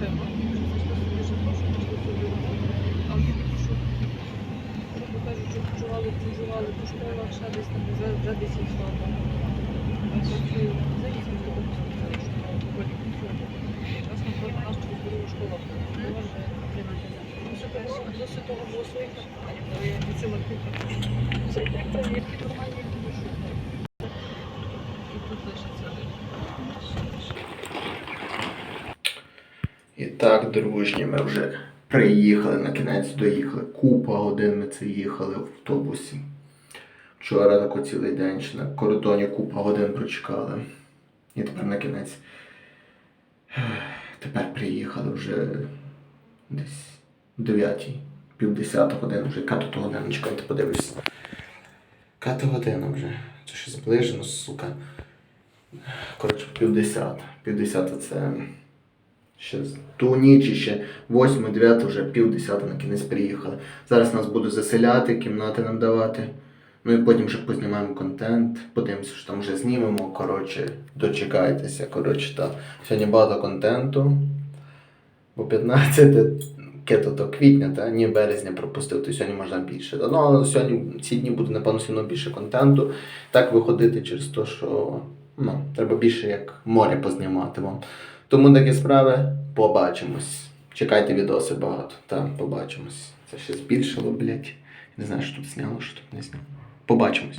дешевле. Кажуть, що кочували, проживали, коштувала ще десь там за 10 слава. Заїздили школа. Досить того було свої, а я не ціла кілька. Так, дружні, ми вже приїхали, на кінець доїхали. Купа годин ми це їхали в автобусі. Вчора тако цілий день ще на кордоні купа годин прочекали. І тепер на кінець. Тепер приїхали вже десь о 9, пів 10 година, вже яка тут година, чекайте, подивлюсь. Яка то година вже? Це щось зближено, сука. Коротше, пів 10. Пів 10 це. Ще ту ніч і ще 8, 9, вже пів 10 на кінець приїхали. Зараз нас будуть заселяти, кімнати нам давати. Ну і потім вже познімаємо контент, подивимося, що там вже знімемо. Коротше, дочекайтеся. Коротше, та. Сьогодні багато контенту. Бо 15 кето то квітня, та ні березня пропустив, то сьогодні можна більше. Ну, але сьогодні ці дні буде, напевно, все більше контенту. Так виходити через те, що ну, треба більше як море познімати вам. Тому такі справи. Побачимось. Чекайте відоси багато. Там побачимось. Це ще збільшило, блять. Не знаю, що тут зняло, що тут не зняло. Побачимось.